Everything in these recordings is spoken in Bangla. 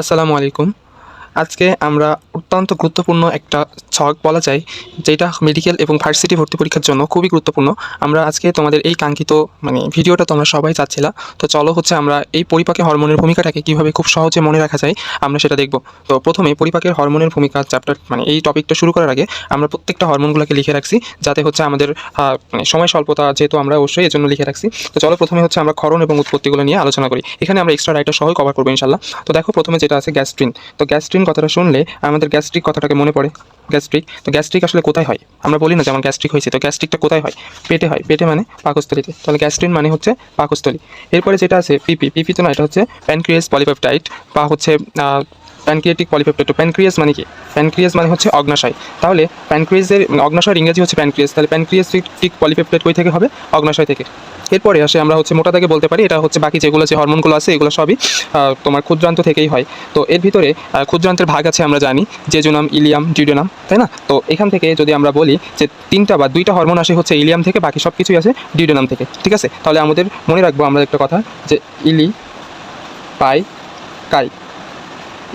আসসালামু আলাইকুম। আজকে আমরা অত্যন্ত গুরুত্বপূর্ণ একটা ছক বলা যায়, যেটা মেডিকেল এবং ভার্সিটি ভর্তি পরীক্ষার জন্য খুবই গুরুত্বপূর্ণ। আমরা আজকে তোমাদের এই কাঙ্ক্ষিত মানে ভিডিওটা তোমরা সবাই চাচ্ছিলা। তো চলো হচ্ছে আমরা এই পরিপাকে হরমোনের ভূমিকাটাকে কীভাবে খুব সহজে মনে রাখা যায়, আমরা সেটা দেখব। তো প্রথমে পরিপাকের হরমোনের ভূমিকা চ্যাপ্টার মানে এই টপিকটা শুরু করার আগে আমরা প্রত্যেকটা হরমোনগুলোকে লিখে রাখছি, যাতে হচ্ছে আমাদের মানে সময় স্বল্পতা যেহেতু আমরা অবশ্যই এর জন্য লিখে রাখছি। তো চলো প্রথমে হচ্ছে আমরা ক্ষরণ এবং উৎপত্তিগুলো নিয়ে আলোচনা করি। এখানে আমরা এক্সট্রা রাইটার সহ কভার করব ইনশাল্লাহ তো দেখো প্রথমে যেটা আছে গ্যাস্ট্রিন তো গ্যাস্ট্রিন কথাটা শুনলে আমাদের গ্যাস্ট্রিক কথাটাকে মনে পড়ে। গ্যাস্ট্রিক তো গ্যাস্ট্রিক আসলে কোথায় হয়? আমরা বলি না যে আমার গ্যাস্ট্রিক হয়েছে, তো গ্যাস্ট্রিকটা কোথায় হয়? পেটে হয়, পেটে মানে পাকস্থলিতে। তাহলে গ্যাস্ট্রিন মানে হচ্ছে পাকস্থলী। এরপরে যেটা আছে পিপি পিপি তো না, এটা হচ্ছে প্যানক্রিয়াস পলিপেপটাইট বা হচ্ছে প্যানক্রিয়েটিক পলিপেপটাইড প্যানক্রিয়াস মানে কি? প্যানক্রিয়াস মানে হচ্ছে অগ্নাশয়। তাহলে প্যানক্রিয়াসের অগ্নাশয়ের ইংরেজি হচ্ছে প্যানক্রিয়াস তাহলে প্যানক্রিয়াসটিক পলিপেপটাইড কই থেকে হবে? অগ্নাশয় থেকে। এরপরে আসে আমরা হচ্ছে মোটা দাগে বলতে পারি, এটা হচ্ছে বাকি যেগুলো যে হরমোনগুলো আছে, এগুলো সবই তোমার ক্ষুদ্রান্ত থেকেই হয়। তো এর ভিতরে ক্ষুদ্রান্তের ভাগ আছে আমরা জানি, জেজুনাম, ইলিয়াম ডিউডোনাম তাই না? তো এখান থেকে যদি আমরা বলি যে তিনটা বা দুইটা হরমোন আসে হচ্ছে ইলিয়াম থেকে, বাকি সব কিছুই আছে ডিউডোনাম থেকে, ঠিক আছে? তাহলে আমাদের মনে রাখব আমরা একটা কথা যে ইলি, পাই, কাই।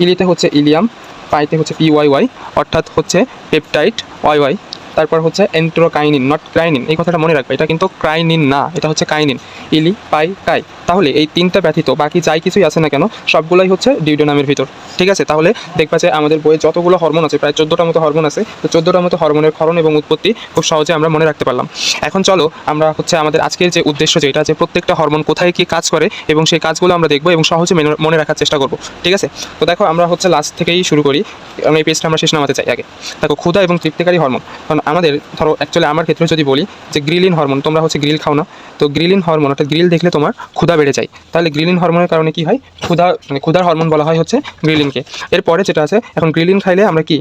ইলিতে হচ্ছে ইলিয়াম পাইতে হচ্ছে পি ওয়াই ওয়াই অর্থাৎ হচ্ছে পেপটাইট ওয়াই ওয়াই তারপর হচ্ছে এন্ট্রোকাইনিন নট ক্রাইনিন এই কথাটা মনে রাখবে, এটা কিন্তু ক্রাইনিন না, এটা হচ্ছে কাইনিন ইলি পাই কাই তাহলে এই তিনটা ব্যথিত, বাকি যাই কিছুই আছে না কেন, সবগুলাই হচ্ছে ডিউডোনামের ভিতর, ঠিক আছে? তাহলে দেখবা যে আমাদের বইয়ে যতগুলো হরমোন আছে, প্রায় চোদ্দোটার মতো হরমোন আছে, তো চোদ্দোটার মতো হরমোনের ক্ষরণ এবং উৎপত্তি খুব সহজে আমরা মনে রাখতে পারলাম। এখন চলো আমরা হচ্ছে আমাদের আজকের যে উদ্দেশ্য যেটা, যে প্রত্যেকটা হরমোন কোথায় কি কাজ করে এবং সেই কাজগুলো আমরা দেখব এবং সহজে মেনে- মনে রাখার চেষ্টা করব, ঠিক আছে? তো দেখো আমরা হচ্ছে লাস্ট থেকেই শুরু করি কারণ এই পেজটা আমরা শেষ নামাতে চাই আগে। দেখো, ক্ষুধা এবং তৃপ্তিকারী হরমোন কারণ আমাদের, ধরো অ্যাকচুয়ালি আমার ক্ষেত্রে যদি বলি যে গ্রিলিন হরমোন তোমরা হচ্ছে গ্রিল খাও না, তো গ্রিলিন হরমোন অর্থাৎ গ্রিল দেখলে তোমার ক্ষুধা বেড়ে যায়। তাহলে গ্রিলিন হরমোনের কারণে কি হয়? ক্ষুধা মানে ক্ষুধার হরমোন বলা হয় হচ্ছে গ্রিলিনকে এরপরে যেটা আছে, এখন গ্রিলিন খাইলে আমরা কি?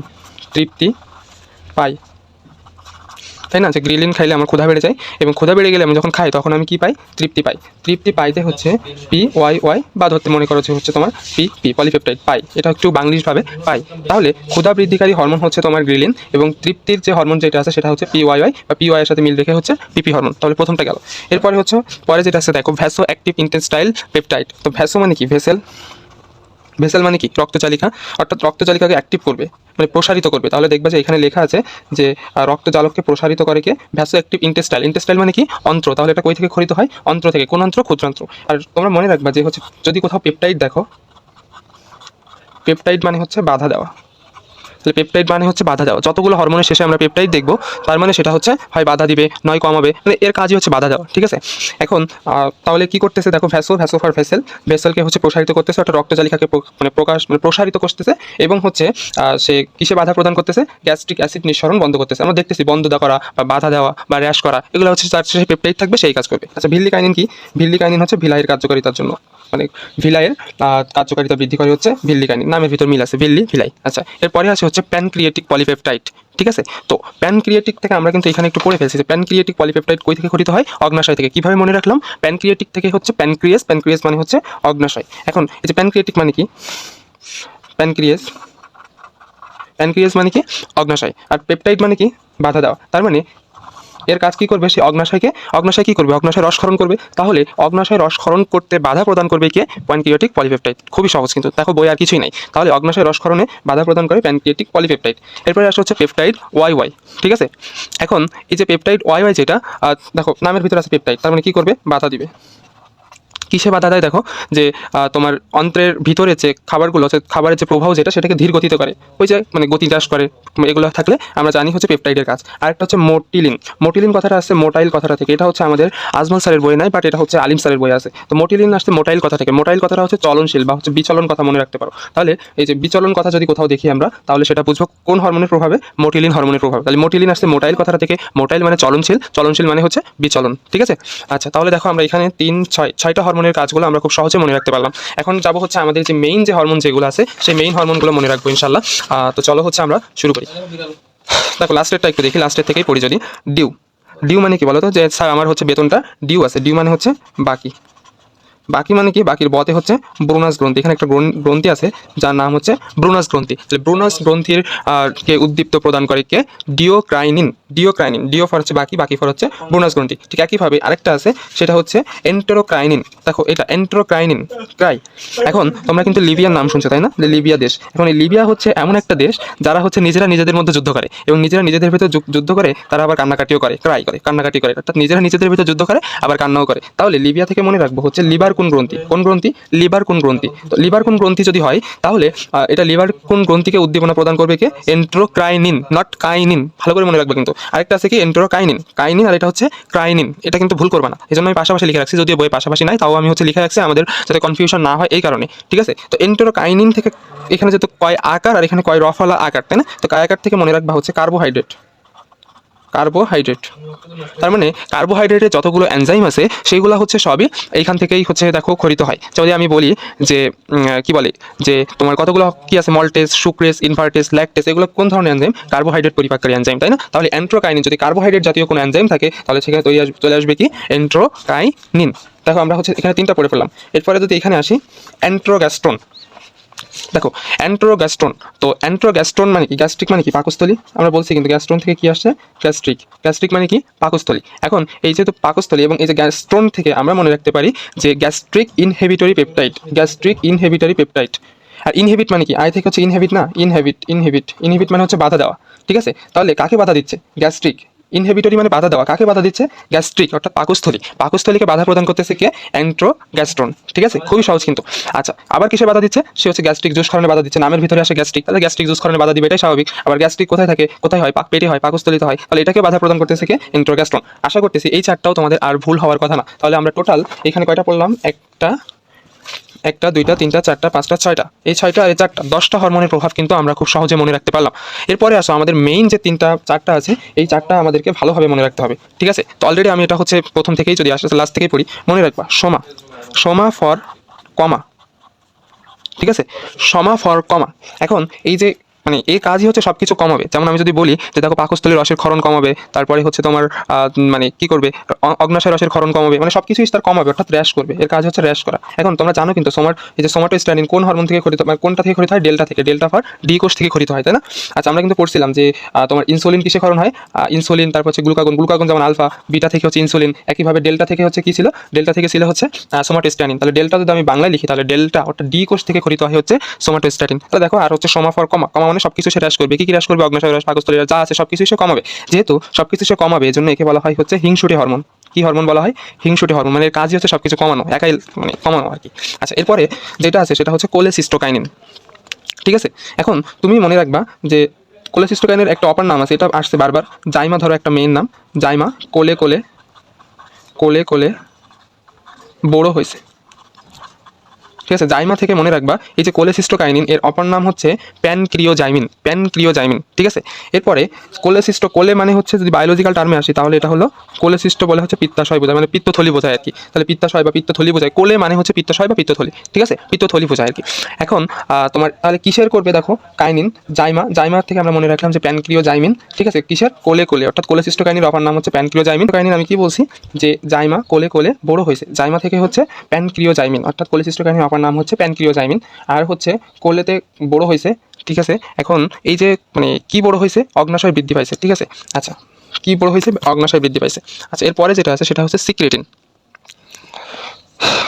তৃপ্তি পাই। তাই না? যে গ্রিলিন খাইলে আমার ক্ষুধা বেড়ে যায় এবং ক্ষুধা বেড়ে গেলে আমি যখন খাই তখন আমি কি পাই? তৃপ্তি পাই। তৃপ্তি পাইতে হচ্ছে পি ওয়াই ওয়াই বা ধরতে মনে করো যে হচ্ছে তোমার পি পি পলিপেপটাইড পাই। এটা একটু বাংলিশভাবে পাই। তাহলে ক্ষুধা বৃদ্ধিকারী হরমোন হচ্ছে তোমার গ্রিলিন এবং তৃপ্তির যে হরমোন যেটা আছে সেটা হচ্ছে পি ওয়াই ওয়াই বা পি ওয়াই এর সাথে মিল রেখে হচ্ছে পিপি হরমোন তাহলে প্রথমটা গেল। এরপরে হচ্ছে, পরে যেটা আছে দেখো ভ্যাসো অ্যাক্টিভ ইন্টেস্টাইল পেপটাইড তো ভ্যাসো মানে কি? ভেসেল ভেসেল মানে কি? রক্তচালিকা অর্থাৎ রক্তচালিকাকে অ্যাক্টিভ করবে মানে প্রসারিত করবে। তাহলে দেখবে যে এখানে লেখা আছে যে রক্তচালককে প্রসারিত করে কে? ভ্যাসো অ্যাক্টিভ ইন্টেস্টাইল ইন্টেস্টাইল মানে কি? অন্ত্র। তাহলে এটা কই থেকে খরিত হয়? অন্ত্র থেকে কোন অন্ত্র ক্ষুদ্রান্ত্র। আর তোমরা মনে রাখবা যে হচ্ছে, যদি কোথাও পেপটাইড দেখো পেপটাইড মানে হচ্ছে বাধা দেওয়া। তাহলে পেপটাইড মানে হচ্ছে বাধা দেওয়া। যতগুলো হরমোনের শেষে আমরা পেপটাইড দেখব, তার মানে সেটা হচ্ছে, হয় বাধা দিবে, নয় কমাবে মানে এর কাজই হচ্ছে বাধা দেওয়া, ঠিক আছে? এখন তাহলে কি করতেছে দেখো ভ্যাসো ভ্যাসো ফর ভেসেল ভেসেলকে হচ্ছে প্রসারিত করতেছে রক্তচালিকাকে প্র- মানে প্রকাশ মানে প্রসারিত করতেছে, এবং হচ্ছে সে কিসে বাধা প্রদান করতেছে? গ্যাস্ট্রিক অ্যাসিড নিঃসরণ বন্ধ করতেছে। আমরা দেখতেছি বন্ধ করা, বা বাধা দেওয়া, বা র্যাশ করা, এগুলো হচ্ছে তার শেষে পেপটাইড থাকবে, সেই কাজ করবে। আচ্ছা ভিল্লি ভিল্লিকাইনিন কি? ভিল্লি ভিল্লিকাইনিন হচ্ছে ভিলাইয়ের কার্যকারিতার জন্য। মানে ভিলাইয়ের কার্যকারিতা বৃদ্ধি করে হচ্ছে ভিল্লিকাইনিন নামের ভিতর মিল আছে, ভিল্লি, ভিলাই। আচ্ছা এরপরে আছে হচ্ছে প্যানক্রিয়েটিক পলিপেপটাইড, ঠিক আছে? তো প্যানক্রিয়েটিক থেকে আমরা কিন্তু এখানে একটু পড়ে ফেলছি যে প্যানক্রিয়েটিক পলিপেপটাইড কই থেকে গঠিত হয়? অগ্নাশয় থেকে। কীভাবে মনে রাখলাম? প্যানক্রিয়েটিক থেকে হচ্ছে প্যানক্রিয়াস প্যানক্রিয়াস মানে হচ্ছে অগ্নাশয়। এখন, এই যে প্যানক্রিয়েটিক মানে কি? প্যানক্রিয়াস প্যানক্রিয়াস মানে কি? অগ্নাশয়। আর পেপটাইড মানে কি? বাধা দেওয়া। তার মানে এর কাজ কি করবে? সে অগ্নাশয়কে, অগ্নাশয় কি করবে? অগ্নাশয় রসক্ষরণ করবে। তাহলে অগ্নাশয় রসক্ষরণ করতে বাধা প্রদান করবে কে? Pancreatic polypeptide. খুবই সহজ কিন্তু। দেখো বই আর কিছুই নাই। তাহলে অগ্নাশয় রসক্ষরণে বাধা প্রদান করে প্যানক্রিয়েটিক পলিপেপটাইড। এরপরে আসে হচ্ছে পেপটাইড ওয়াই ওয়াই। ঠিক আছে? এখন এই যে পেপটাইড ওয়াই ওয়াই যেটা দেখো, নামের ভিতরে আছে পেপটাইড। তার মানে কি করবে? বাধা দিবে। কিসে বাধা দেয় দেখো? যে তোমার অন্ত্রের ভিতরে যে খাবারগুলো খাবারের যে প্রভাব যেটা, সেটাকে ধীর গতিতে করে। ওই যে মানে গতি হ্রাস করে। এগুলো থাকলে আমরা জানি হচ্ছে পেপটাইডের কাজ। আরেকটা হচ্ছে মোটিলিন মোটিলিন কথাটা আসছে মোটাইল কথাটা থেকে। এটা হচ্ছে আমাদের আজমল স্যারের বই নাই বাট এটা হচ্ছে আলিম স্যারের বই আছে। তো মোটিলিন আসছে মোটাইল কথা থেকে। মোটাইল কথাটা হচ্ছে চলনশীল বা হচ্ছে বিচলন কথা মনে রাখতে পারো। তাহলে এই যে বিচলন কথা যদি কোথাও দেখি আমরা, তাহলে সেটা বুঝব কোন হরমোনের প্রভাবে? মোটিলিন হরমোনের প্রভাব। তাহলে মোটিলিন আসছে মোটাইল কথাটা থেকে। মোটাইল মানে চলনশীল। চলনশীল মানে হচ্ছে বিচলন। ঠিক আছে? আচ্ছা তাহলে দেখো আমরা এখানে তিন, ছয়, ছয়টা হরমোনের কাজগুলো আমরা খুব সহজে মনে রাখতে পারলাম। এখন যাব হচ্ছে আমাদের যে মেইন যে হরমোন যেগুলো আছে, সেই মেইন হরমোনগুলো মনে রাখব ইনশাল্লাহ তো চলো হচ্ছে আমরা শুরু করি। দেখো লাস্টেরটা একটু দেখি লাস্টের থেকেই পড়ি যদি। ডিউ ডিউ মানে কি বলো তো যে স্যার আমার হচ্ছে বেতনটা ডিউ আছে। ডিউ মানে হচ্ছে বাকি। বাকি মানে কি? বাকির বতে হচ্ছে ব্রোনাস গ্রন্থি। এখানে একটা গ্রন্থি আছে, যার নাম হচ্ছে ব্রোনাস গ্রন্থি। তাহলে ব্রোনাস গ্রন্থির কে উদ্দীপ্ত প্রদান করে কে? ডিওক্রাইনিন ডিওক্রাইনিন ডিও ফর হচ্ছে বাকি বাকি ফর হচ্ছে বোনাস গ্রন্থি ঠিক একইভাবে আরেকটা আছে, সেটা হচ্ছে এন্টেরোক্রাইনিন দেখো, এটা এন্টেরোক্রাইনিন ক্রাই এখন তোমরা কিন্তু লিবিয়ার নাম শুনছো, তাই না? লিবিয়া দেশ। এখন এই লিবিয়া হচ্ছে এমন একটা দেশ, যারা হচ্ছে নিজেরা নিজেদের মধ্যে যুদ্ধ করে এবং নিজেরা নিজেদের ভিতরে যুদ্ধ করে, তারা আবার কান্নাকাটিও করে ক্রাই করে, কান্নাকাটি করে। অর্থাৎ নিজেরা নিজেদের ভিতরে যুদ্ধ করে, আবার কান্নাও করে। তাহলে লিবিয়া থেকে মনে রাখব হচ্ছে লিভার কোন গ্রন্থি? কোন গ্রন্থি? লিভার কোন গ্রন্থি? তো লিভার কোন গ্রন্থি যদি হয়, তাহলে এটা লিভার কোন গ্রন্থিকে উদ্দীপনা প্রদান করবে কে? এন্ট্রোক্রাইনিন নট কাইনিন ভালো করে মনে রাখবে কিন্তু। আরেকটা আছে কি এন্ট্রোকাইনিন কাইনিন আর এটা হচ্ছে ক্রাইনিন এটা কিন্তু ভুল করবে না। এই জন্য আমি পাশাপাশি লিখে রাখছি, যদিও বই পাশাপাশি নাই, তাও আমি হচ্ছে লিখে রাখছি আমাদের যাতে কনফিউশন না হয় এই কারণে। ঠিক আছে? তো এন্টেরোকাইনিন থেকে এখানে যেহেতু কয় আকার আর এখানে কয় রফলা আকার, তাই না? তো কয় আকার থেকে মনে রাখবা হচ্ছে কার্বোহাইড্রেট কার্বোহাইড্রেট। তার মানে কার্বোহাইড্রেটের যতগুলো এনজাইম আছে, সেইগুলো হচ্ছে সবই এইখান থেকেই হচ্ছে দেখো খরিত হয়। যদি আমি বলি যে কি বলে? যে তোমার কতগুলো কি আছে? মল্টেস, সুক্রেস ইনভার্টেস ল্যাকটেস, এগুলো কোন ধরনের এনজাইম? কার্বোহাইড্রেট পরিপাককারী এনজাইম, তাই না? তাহলে এন্ট্রোকাইনিন, যদি কার্বোহাইড্রেট জাতীয় কোনো এনজাইম থাকে, তাহলে সেখানে তৈরি চলে আসবে কি? এন্ট্রোকাইনিন। দেখো আমরা হচ্ছে এখানে তিনটা পড়ে ফেললাম। এরপরে যদি এখানে আসি অ্যান্ট্রোগ্যাস্ট্রন দেখো অ্যান্ট্রোগ্যাস্ট্রন তো অ্যান্ট্রোগ্যাস্ট্রন মানে কি? গ্যাস্ট্রিক মানে কি? পাকস্থলী? আমরা বলছি কিন্তু গ্যাস্ট্রন থেকে কি আসছে? গ্যাস্ট্রিক গ্যাস্ট্রিক মানে কি? পাকস্থলী। এখন এই যেহেতু পাকস্থলী এবং এই যে গ্যাস্ট্রন থেকে আমরা মনে রাখতে পারি যে gastric inhibitory peptide gastric inhibitory peptide আর ইনহেবিট মানে কি? আয় থেকে হচ্ছে ইনহেবিট না? ইনহেবিট ইনহেবিট ইনহেবিট মানে হচ্ছে বাধা দেওয়া। ঠিক আছে? তাহলে কাকে বাধা দিচ্ছে? গ্যাস্ট্রিক ইনহেবিটরি মানে বাধা দেওয়া। কাকে বাধা দিচ্ছে? গ্যাস্ট্রিক অর্থাৎ পাকস্থলী। পাকস্থলীকে বাধা প্রদান করতেছে কে অ্যান্ট্রোগ্যাস্ট্রন ঠিক আছে? খুবই সহজ কিন্তু। আচ্ছা আবার কিসে বাধা দিচ্ছে? সে হচ্ছে গ্যাস্ট্রিক জুস কারণে বাধা দিচ্ছে। নামের ভিতরে আসে গ্যাস্ট্রিক তাহলে গ্যাস্ট্রিক জুস কারণে বাধা দিবে, এটাই স্বাভাবিক। আবার গ্যাস্ট্রিক কোথায় থাকে? কোথায় হয়? পাক, পেটে হয়, পাকস্থলীতে হয়। তাহলে এটাকে বাধা প্রদান করতেছে কে এন্ট্রোগ্যাস্ট্রন আশা করতেছি এই চারটাও তোমাদের আর ভুল হওয়ার কথা না। তাহলে আমরা টোটাল এখানে কয়টা পড়লাম? একটা একটা, দুইটা, তিনটা, চারটা, পাঁচটা, ছয়টা। এই ছয়টা আর এই চারটা, দশটা হরমোনের প্রভাব কিন্তু আমরা খুব সহজে মনে রাখতে পারলাম। এরপরে আসো, আমাদের মেইন যে তিনটা, চারটা আছে, এই চারটা আমাদেরকে ভালোভাবে মনে রাখতে হবে। ঠিক আছে? তো অলরেডি আমি এটা হচ্ছে প্রথম থেকেই যদি আসে লাস্ট থেকেই পড়ি, মনে রাখবা, সোমা সোমা ফর কমা। ঠিক আছে? সমা ফর কমা। এখন এই যে মানে এই কাজই হচ্ছে সব কিছু কমাবে। যেমন আমি যদি বলি যে দেখো পাকস্থলীর রসের ক্ষরণ কমাবে, তারপরে হচ্ছে তোমার মানে কি করবে? অগ্নাশয় রসের ক্ষরণ কমাবে মানে সব কিছুই তার কমাবে, অর্থাৎ র্যাশ করবে। এর কাজ হচ্ছে র্যাশ করা। এখন তোমরা জানো কিন্তু সোমার, এই যে সোমাটোস্ট্যানিন কোন হরমোন থেকে খরিত মানে কোনটা থেকে খরিত হয়? ডেল্টা থেকে। ডেল্টা ফর ডি কোষ থেকে খরিত হয়, তাই না? আচ্ছা আমরা কিন্তু পড়ছিলাম যে তোমার ইনসুলিন কিসে ক্ষরণ হয়? ইনসুলিন তারপর হচ্ছে গ্লুকাগন গ্লুকাগন যেমন আলফা বিটা থেকে হচ্ছে ইনসুলিন একইভাবে ডেল্টা থেকে হচ্ছে কি ছিল? ডেল্টা থেকে ছিল হচ্ছে সোমাটোস্ট্যানিন তাহলে ডেল্টা যদি আমি বাংলায় লিখি, তাহলে ডেল্টা অর্থাৎ ডি কোষ থেকে খরিত হয় হচ্ছে সোমাটো সোমাটোস্ট্যাটিন তাহলে দেখো, আর হচ্ছে সমাফর কমা কমা মানে সব কিছু সে হ্রাস করবে। কি কি হ্রাস করবে? অগ্নাশয় রস পাকস্থলী যা আছে সব কিছুই সে কমাবে। যেহেতু সব কিছু সে কমাবে এই জন্য একে বলা হয় হচ্ছে হিংসুটি হরমোন। কি হরমোন বলা হয়? হিংসুটি হরমোন মানে কাজই হচ্ছে সব কিছু কমানো, একাই মানে কমানো আর কি। আচ্ছা এরপরে যেটা আছে সেটা হচ্ছে কোলেসিস্টোকাইনিন ঠিক আছে? এখন তুমি মনে রাখবা যে কোলেসিস্টোকাইনের একটা অপার নাম আছে, এটা আসছে বারবার। জাইমা ধরো একটা মেইন নাম। জাইমা কোলে কোলে কোলে কোলে বড় হয়েছে। ঠিক আছে, জাইমা থেকে মনে রাখবা, এই যে কোলেসিস্টোকাইনিন, এর অপর নাম হচ্ছে প্যানক্রিওজাইমিন প্যানক্রিওজাইমিন, ঠিক আছে? এরপরে কোলেসিস্টো, কোলে মানে হচ্ছে যদি বায়োলজিক্যাল টার্মে আসি, তাহলে এটা হলো কোলেসিস্টো বলে হচ্ছে পিত্তাশয় বোঝায় মানে পিত্তথলি বোঝায় আর কি তাহলে পিত্তাশয় বা পিত্তথলি বোঝায়, কোলে মানে হচ্ছে পিত্তাশয় বা পিত্তথলি, ঠিক আছে? পিত্তথলি বোঝায় আর কি এখন তোমার, তাহলে কিসের করবে দেখো, কাইনিন, জাইমা, জাইমার থেকে আমরা মনে রাখলাম যে প্যানক্রিওজাইমিন, ঠিক আছে? কিসের? কোলে কোলে, অর্থাৎ কোলেসিস্টোকাইনির অপর নাম হচ্ছে প্যানক্রিওজাইমিন। কাইনিন আমি কি বলছি? যে জাইমা কোলে কোলে বড় হয়েছে, জাইমা থেকে হচ্ছে প্যানক্রিওজাইমিন, অর্থাৎ কোলেসিস্টোকাইনির অপর নাম হচ্ছে প্যানক্রিওজাইমিন। আর হচ্ছে কোলেতে বড় হয়েছে, ঠিক আছে? এখন এই যে মানে কি বড় হয়েছে? অগ্নাশয় বৃদ্ধি পাইছে, ঠিক আছে? আচ্ছা কী বড় হয়েছে? অগ্নাশয় বৃদ্ধি পাইছে। আচ্ছা এরপরে যেটা আছে সেটা হচ্ছে সিক্রেটিন।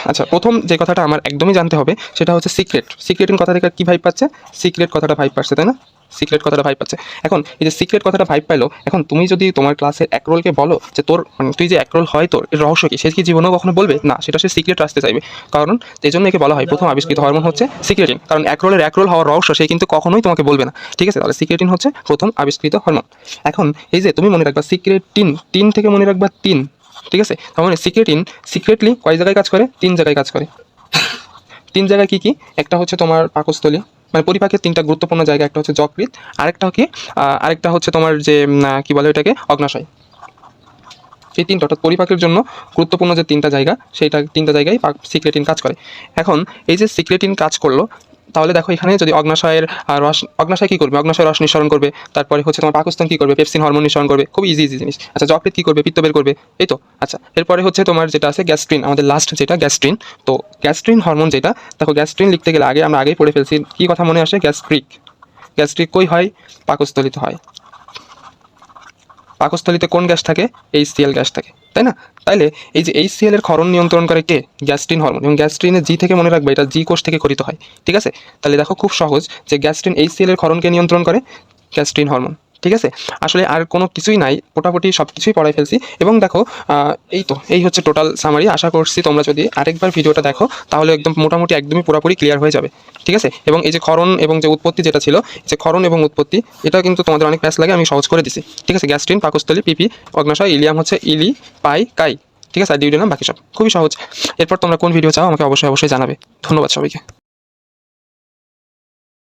আচ্ছা প্রথম যে কথাটা আমার একদমই জানতে হবে, সেটা হচ্ছে সিক্রেট। সিক্রেটিন কথা থেকে কী ভাইব পাচ্ছে? সিক্রেট কথাটা ভাইব পাচ্ছে, তাই না? সিক্রেট কথাটা ভাইব পাচ্ছে। এখন এই যে সিক্রেট কথাটা ভাইব পাইলো এখন তুমি যদি তোমার ক্লাসের একরোলকে বলো যে তোর মানে তুই যে একরোল হয় তোর এর রহস্য কি? সে কি জীবনেও কখনো বলবে? না সেটা সে সিক্রেট আসতে চাইবে। কারণ এই জন্য একে বলা হয় প্রথম আবিষ্কৃত হরমোন হচ্ছে সিক্রেটিন কারণ একরোলের একরোল হওয়ার রহস্য সে কিন্তু কখনোই তোমাকে বলবে না। ঠিক আছে? তাহলে সিক্রেটিন হচ্ছে প্রথম আবিষ্কৃত হরমোন এখন এই যে তুমি মনে রাখবা সিক্রেটিন টিন থেকে মনে রাখবা তিন। ঠিক আছে? তার মানে সিক্রেটিন সিক্রেটলি কয় জায়গায় কাজ করে? তিন জায়গায় কাজ করে। তিন জায়গায় কি কি? একটা হচ্ছে তোমার পাকস্থলী মানে পরিপাকের তিনটা গুরুত্বপূর্ণ জায়গা, একটা হচ্ছে যকৃত আরেকটা কি আরেকটা হচ্ছে তোমার যে কি বলে ওইটাকে? অগ্নাশয়। এই তিনটা, অর্থাৎ পরিপাকের জন্য গুরুত্বপূর্ণ যে তিনটা জায়গা, সেইটা তিনটা জায়গায় সিক্রেটিন কাজ করে। এখন এই যে সিক্রেটিন কাজ করল তাহলে দেখো এখানে যদি অগ্নাশয়ের রস, অগ্নাশয় কী করবে? অগ্নাশয় রস নিঃসরণ করবে। তারপরে হচ্ছে তোমার পাকস্থান কী করবে? পেপসিন হরমোন নিঃসরণ করবে। খুব ইজি ইজি জিনিস। আচ্ছা যকৃত কী করবে? পিত্ত বের করবে। এই তো। আচ্ছা এরপরে হচ্ছে তোমার যেটা আছে গ্যাস্ট্রিন, আমাদের লাস্ট যেটা গ্যাস্ট্রিন। তো গ্যাস্ট্রিন হরমোন যেটা, দেখো গ্যাস্ট্রিন লিখতে গেলে আগে আমরা আগেই পড়ে ফেলছি। কী কথা মনে আসে? গ্যাস্ট্রিক। গ্যাস্ট্রিক কই হয়? পাকস্থলিত হয়। পাকস্থলিতে কোন গ্যাস থাকে? এইচসিএল গ্যাস থাকে, তাই না? তাইলে এই যে এইচসিএল এর ক্ষরণ নিয়ন্ত্রণ করে কে? Gastrin hormone. এবং গ্যাস্ট্রিনে জি থেকে মনে রাখবে, এটা জি কোষ থেকে করিত হয়, ঠিক আছে? তাহলে দেখো খুব সহজ যে গ্যাস্ট্রিন এইচসিএল এর ক্ষরণকে নিয়ন্ত্রণ করে, গ্যাস্ট্রিন হরমোন। ঠিক আছে? আসলে আর কোনো কিছুই নাই, মোটামুটি সব কিছুই পড়াই ফেলছি। এবং দেখো এই তো, এই হচ্ছে টোটাল সামারি আশা করছি তোমরা যদি আরেকবার ভিডিওটা দেখো, তাহলে একদম মোটামুটি একদমই পুরোপুরি ক্লিয়ার হয়ে যাবে। ঠিক আছে? এবং এই যে ক্ষরণ এবং যে উৎপত্তি যেটা ছিল, যে ক্ষরণ এবং উৎপত্তি, এটা কিন্তু তোমাদের অনেক প্যাস লাগে, আমি সহজ করে দিছি। ঠিক আছে? গ্যাস্ট্রিন, পাকস্থলী, পিপি, অগ্নাশয়, ইলিয়াম হচ্ছে ইলি, পাই, কাই। ঠিক আছে? আর ডিউডিনাম বাকি সব। খুবই সহজ। এরপর তোমরা কোন ভিডিও চাও, আমাকে অবশ্যই অবশ্যই জানাবে। ধন্যবাদ সবাইকে।